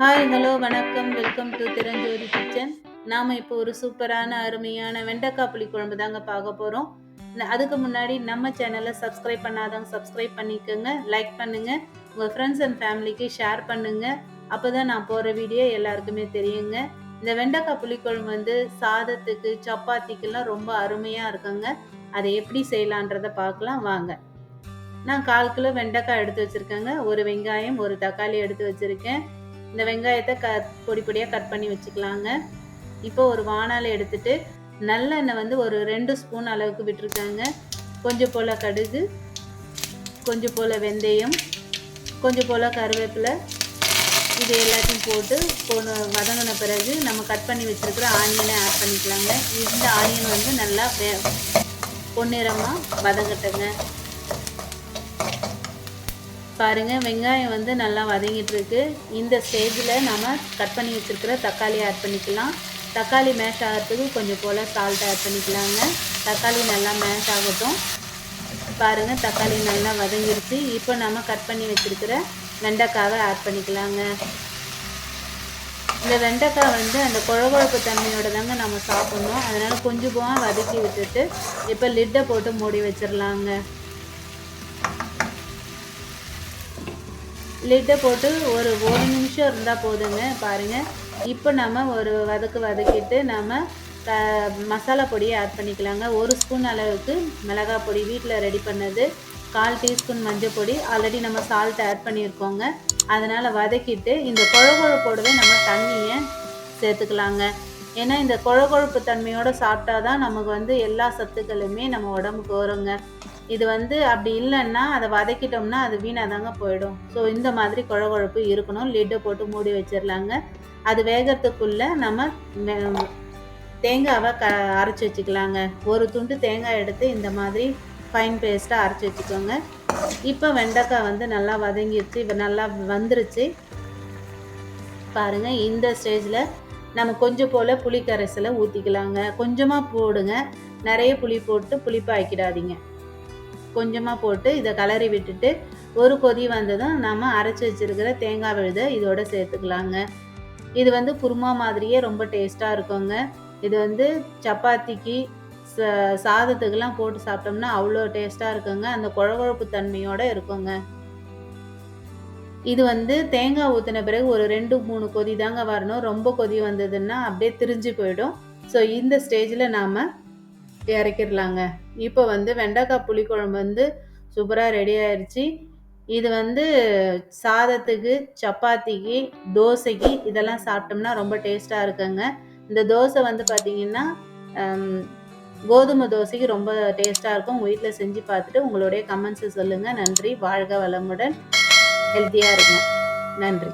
Hi hello வணக்கம். Welcome to Thiranjothi kitchen நாம் இப்போ ஒரு சூப்பரான அருமையான வெண்டைக்காய் புளி குழம்பு தாங்க பார்க்க போகிறோம் அதுக்கு முன்னாடி நம்ம சேனலை சப்ஸ்கிரைப் பண்ணாதவங்க சப்ஸ்கிரைப் பண்ணிக்கோங்க லைக் பண்ணுங்கள் உங்கள் ஃப்ரெண்ட்ஸ் அண்ட் ஃபேமிலிக்கு ஷேர் பண்ணுங்கள் அப்போ தான் நான் போகிற வீடியோ எல்லாருக்குமே தெரியுங்க. இந்த வெண்டைக்காய் புளிக்குழம்பு வந்து சாதத்துக்கு சப்பாத்திக்கெல்லாம் ரொம்ப அருமையாக இருக்குங்க. அதை எப்படி செய்யலான்றதை பார்க்கலாம் வாங்க. நான் கால் கிலோ வெண்டைக்காய் எடுத்து வச்சுருக்கேங்க. ஒரு வெங்காயம் ஒரு தக்காளி எடுத்து வச்சுருக்கேன். இந்த வெங்காயத்தை க பொடி பொடியாக கட் பண்ணி வச்சுக்கலாங்க. இப்போ ஒரு வானால் எடுத்துட்டு நல்லெண்ணெய் வந்து ஒரு ரெண்டு ஸ்பூன் அளவுக்கு விட்டுருக்காங்க. கொஞ்சம் போல் கடுகு கொஞ்சம் போல் வெந்தயம் கொஞ்சம் போல் கருவேப்பிலை. இது எல்லாத்தையும் போட்டு போன வதங்கின பிறகு நம்ம கட் பண்ணி வச்சுருக்கிற ஆனியனை ஆட் பண்ணிக்கலாங்க. இந்த ஆனியன் வந்து நல்லா பொன்னிறமாக வதங்கட்டுங்க. பாருங்கள் வெங்காயம் வந்து நல்லா வதங்கிட்டுருக்கு. இந்த ஸ்டேஜில் நம்ம கட் பண்ணி வச்சுருக்கிற தக்காளி ஆட் பண்ணிக்கலாம். தக்காளி மேஷ் ஆகிறதுக்கு கொஞ்சம் போல் சால்ட் ஆட் பண்ணிக்கலாங்க. தக்காளி நல்லா மேஷ் ஆகட்டும். பாருங்கள் தக்காளி நல்லா வதங்கிருச்சு. இப்போ நம்ம கட் பண்ணி வச்சுருக்கிற வெண்டைக்காவை ஆட் பண்ணிக்கலாங்க. இந்த வெண்டைக்காய் வந்து அந்த குழகுழப்பு தன்மையோட தாங்க நம்ம சாப்பிட்ணும். அதனால் கொஞ்சமாக வதக்கி விட்டுட்டு இப்போ லிட்டை போட்டு மூடி வச்சிடலாங்க லிட்டை போட்டு ஒரு ஒரு நிமிஷம் இருந்தால் போதுங்க பாருங்கள் இப்போ நம்ம ஒரு வதக்கு வதக்கிட்டு நம்ம க மசாலா பொடியை ஆட் பண்ணிக்கலாங்க. ஒரு ஸ்பூன் அளவுக்கு மிளகாய் பொடி வீட்டில் ரெடி பண்ணது கால் டீஸ்பூன் மஞ்சள் பொடி. ஆல்ரெடி நம்ம சால்ட் ஆட் பண்ணியிருக்கோங்க. அதனால் வதக்கிட்டு இந்த குழகுழப்போடவே நம்ம தண்ணியை சேர்த்துக்கலாங்க. ஏன்னா இந்த குழகுழப்பு தன்மையோடு சாப்பிட்டா தான் நமக்கு வந்து எல்லா சத்துக்களுமே நம்ம உடம்புக்கு வருங்க. இது வந்து அப்படி இல்லைன்னா அதை வதக்கிட்டோம்னா அது வீணாக தாங்க போயிடும். ஸோ இந்த மாதிரி குழகுழப்பு இருக்கணும். லிட்டை போட்டு மூடி வச்சிடலாங்க. அது வேகிறதுக்குள்ளே நம்ம தேங்காவை க அரைச்சி வச்சுக்கலாங்க. ஒரு துண்டு தேங்காய் எடுத்து இந்த மாதிரி ஃபைன் பேஸ்ட்டாக அரைச்சி வச்சுக்கோங்க. இப்போ வெண்டைக்காய் வந்து நல்லா வதங்கிடுச்சு இப்போ நல்லா வந்துருச்சு. பாருங்கள் இந்த ஸ்டேஜில் நம்ம கொஞ்சம் போல் புளி கரைசலை ஊற்றிக்கலாங்க கொஞ்சமாக போடுங்க. நிறைய புளி போட்டு புளிப்பாக்கிடாதீங்க கொஞ்சமாக போட்டு இதை கலரி விட்டுட்டு ஒரு கொதி வந்ததும் நம்ம அரைச்சி வச்சுருக்கிற தேங்காய் விழுதை இதோட சேர்த்துக்கலாங்க. இது வந்து குருமா மாதிரியே ரொம்ப டேஸ்ட்டாக இருக்குங்க. இது வந்து சப்பாத்திக்கு சாதத்துக்கெல்லாம் போட்டு சாப்பிட்டோம்னா அவ்வளோ டேஸ்ட்டாக இருக்குங்க. அந்த குழகுழப்பு தன்மையோடு இருக்குங்க. இது வந்து தேங்காய் ஊற்றின பிறகு ஒரு ரெண்டு மூணு கொதி தாங்க வரணும். ரொம்ப கொதி வந்ததுன்னா அப்படியே திரிஞ்சு போயிடும். ஸோ இந்த ஸ்டேஜில் நாம் இறக்கிடலாங்க. இப்போ வந்து வெண்டைக்காய் புளிக்குழம்பு வந்து சூப்பராக ரெடி ஆயிடுச்சு இது வந்து சாதத்துக்கு சப்பாத்திக்கு தோசைக்கு இதெல்லாம் சாப்பிட்டோம்னா ரொம்ப டேஸ்ட்டாக இருக்குங்க. இந்த தோசை வந்து பார்த்திங்கன்னா கோதுமை தோசைக்கு ரொம்ப டேஸ்ட்டாக இருக்கும். உங்கள் வீட்டில் செஞ்சு பார்த்துட்டு உங்களுடைய கமெண்ட்ஸை சொல்லுங்கள் நன்றி. வாழ்க வளமுடன். ஹெல்த்தியாக இருங்க. நன்றி.